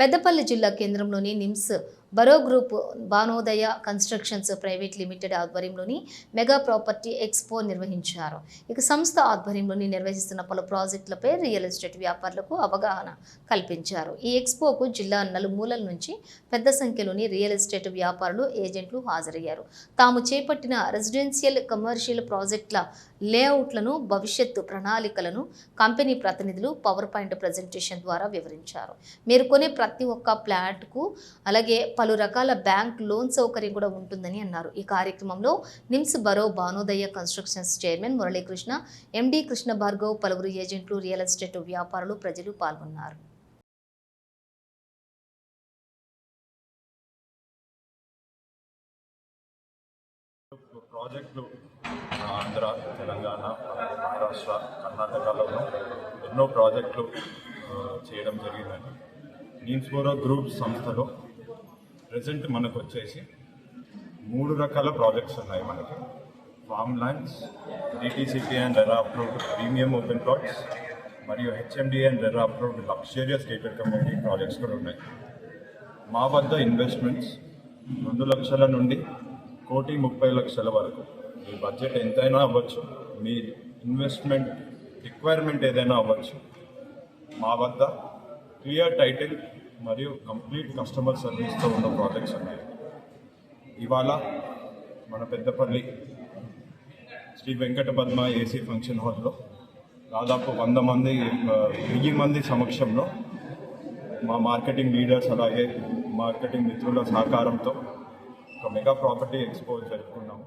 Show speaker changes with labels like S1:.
S1: పెద్దపల్లి జిల్లా కేంద్రంలోని Nims Boro group Bhanodaya constructions private limited ఆధ్వర్యంలోని మెగా ప్రాపర్టీ ఎక్స్పో నిర్వహించారు. ఇక సంస్థ ఆధ్వర్యంలోని నిర్వహిస్తున్న పలు ప్రాజెక్టులపై రియల్ ఎస్టేట్ వ్యాపారులకు అవగాహన కల్పించారు. ఈ ఎక్స్పోకు జిల్లా నలుమూలల నుంచి పెద్ద సంఖ్యలోని రియల్ ఎస్టేట్ వ్యాపారులు ఏజెంట్లు హాజరయ్యారు. తాము చేపట్టిన రెసిడెన్షియల్ కమర్షియల్ ప్రాజెక్టుల లేఅవుట్లను భవిష్యత్తు ప్రణాళికలను కంపెనీ ప్రతినిధులు పవర్ పాయింట్ ప్రజెంటేషన్ ద్వారా వివరించారు. మీరు కొనే ప్రతి ఒక్క ప్లాట్కు అలాగే పలు రకాల బ్యాంక్ లోన్ సౌకర్యం కూడా ఉంటుందని అన్నారు. ఈ కార్యక్రమంలో Nims Boro Bhanodaya constructions chairman Muralikrishna MD Krishna Bhargav పలువురు ఏజెంట్లు రియల్ ఎస్టేట్ వ్యాపారులు ప్రజలు పాల్గొన్నారు.
S2: ప్రాజెక్టులు ఆంధ్ర తెలంగాణ మహారాష్ట్ర కర్ణాటకలోనూ ఎన్నో ప్రాజెక్టులు చేయడం జరిగిందండి. నీన్స్బోరో గ్రూప్ సంస్థలో ప్రజెంట్ మనకు వచ్చేసి మూడు రకాల ప్రాజెక్ట్స్ ఉన్నాయి మనకి. Farm lands DTCP and RERA approved premium open plots మరియు HMD and RERA approved luxurious gated community projects కూడా ఉన్నాయి. మా వద్ద ఇన్వెస్ట్మెంట్స్ రెండు లక్షల నుండి కోటి ముప్పై లక్షల వరకు. మీ బడ్జెట్ ఎంతైనా అవ్వచ్చు. మీ ఇన్వెస్ట్మెంట్ రిక్వైర్మెంట్ ఏదైనా అవ్వచ్చు. మా వద్ద క్లియర్ టైటిల్ మరియు కంప్లీట్ కస్టమర్ సర్వీస్తో ఉన్న ప్రాజెక్ట్స్ ఉన్నాయి. ఇవాళ మన పెద్దపల్లి శ్రీ వెంకట పద్మ ఏసీ ఫంక్షన్ హాల్లో దాదాపు వంద మంది వెయ్యి మంది సమక్షంలో మా మార్కెటింగ్ లీడర్స్ అలాగే మార్కెటింగ్ మిత్రుల సహకారంతో ఒక మెగా ప్రాపర్టీ ఎక్స్పో జరుపుకున్నాము.